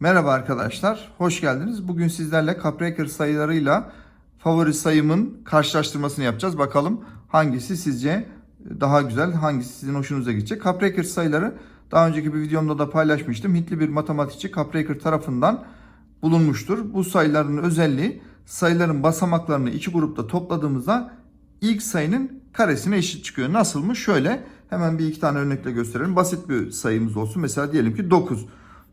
Merhaba arkadaşlar, hoş geldiniz. Bugün sizlerle Capreaker sayılarıyla favori sayımın karşılaştırmasını yapacağız. Bakalım hangisi sizce daha güzel, hangisi sizin hoşunuza gidecek. Capreaker sayıları daha önceki bir videomda da paylaşmıştım. Hintli bir matematikçi Capreaker tarafından bulunmuştur. Bu sayıların özelliği sayıların basamaklarını iki grupta topladığımızda ilk sayının karesine eşit çıkıyor. Nasılmış? Şöyle hemen bir iki tane örnekle gösterelim. Basit bir sayımız olsun. Mesela diyelim ki 9.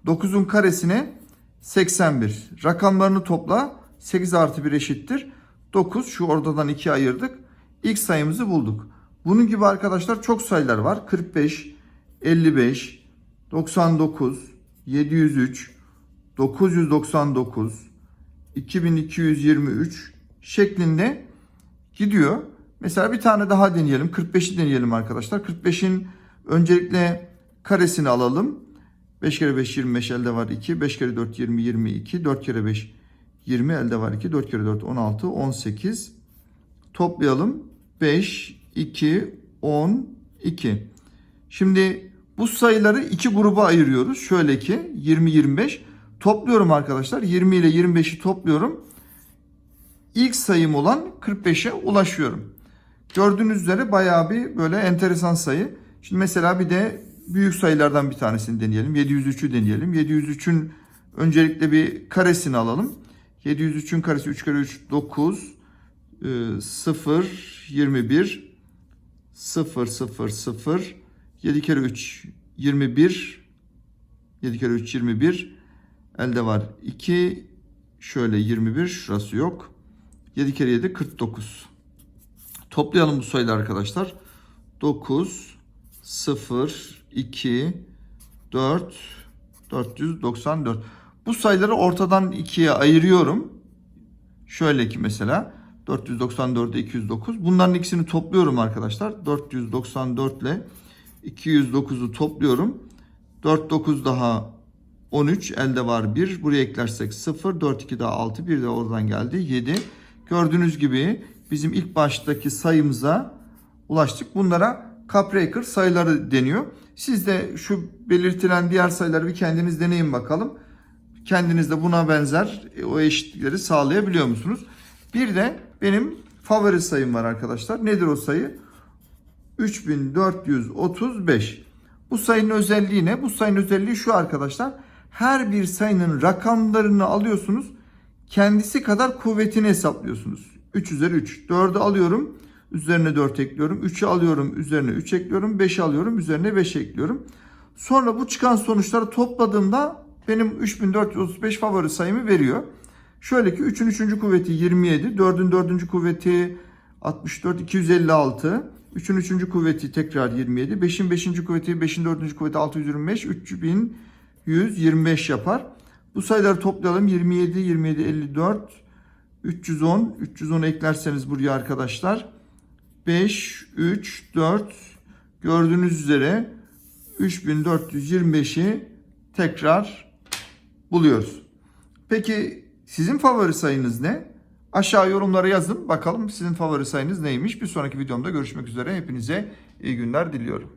9'un karesine 81. Rakamlarını topla. 8 artı 1 eşittir. 9. Şu oradan 2'ye ayırdık. İlk sayımızı bulduk. Bunun gibi arkadaşlar çok sayılar var. 45, 55, 99, 703, 999, 2223 şeklinde gidiyor. Mesela bir tane daha deneyelim. 45'i deneyelim arkadaşlar. 45'in öncelikle karesini alalım. 5 kere 5 25 elde var 2. 5 kere 4 20 22. 4 kere 5 20 elde var 2. 4 kere 4 16 18. Toplayalım. 5 2 10 2. Şimdi bu sayıları iki gruba ayırıyoruz. Şöyle ki 20 25 topluyorum arkadaşlar. 20 ile 25'i topluyorum. İlk sayım olan 45'e ulaşıyorum. Gördüğünüz üzere bayağı bir böyle enteresan sayı. Şimdi mesela bir de büyük sayılardan bir tanesini deneyelim. 703'ü deneyelim. 703'ün öncelikle bir karesini alalım. 703'ün karesi 3 kere 3 9 0 21 0 0 0 7 kere 3 21 7 kere 3 21 elde var 2 şöyle 21 şurası yok 7 kere 7 49 toplayalım bu sayıları arkadaşlar 9 0 2 4 494 bu sayıları ortadan ikiye ayırıyorum. Şöyle ki mesela 494'e 209 bunların ikisini topluyorum arkadaşlar. 494 ile 209'u topluyorum. 4 9 daha 13 elde var 1 buraya eklersek 0 4 2 daha 6 1 de oradan geldi 7 gördüğünüz gibi bizim ilk baştaki sayımıza ulaştık. Bunlara Capreaker sayıları deniyor siz de şu belirtilen diğer sayıları bir kendiniz deneyin bakalım kendiniz de buna benzer e, o eşitlikleri sağlayabiliyor musunuz bir de benim favori sayım var arkadaşlar nedir o sayı 3435 bu sayının özelliği ne? Bu sayının özelliği şu arkadaşlar. Her bir sayının rakamlarını alıyorsunuz. Kendisi kadar kuvvetini hesaplıyorsunuz. 3 üzeri 3. 4'ü alıyorum. Üzerine 4 ekliyorum. 3'ü alıyorum. Üzerine 3 ekliyorum. 5'i alıyorum. Üzerine 5 ekliyorum. Sonra bu çıkan sonuçları topladığımda benim 3435 favori sayımı veriyor. Şöyle ki 3'ün 3. kuvveti 27. 4'ün 4. kuvveti 64. 256. 3'ün 3. kuvveti tekrar 27. 5'in 5. kuvveti 5'in 4. kuvveti 625. 3125 yapar. Bu sayıları toplayalım. 27, 27, 54, 310. 310 eklerseniz buraya arkadaşlar. 5, 3, 4 gördüğünüz üzere 3425'i tekrar buluyoruz. Peki sizin favori sayınız ne? Aşağı yorumlara yazın. Bakalım sizin favori sayınız neymiş? Bir sonraki videomda görüşmek üzere. Hepinize iyi günler diliyorum.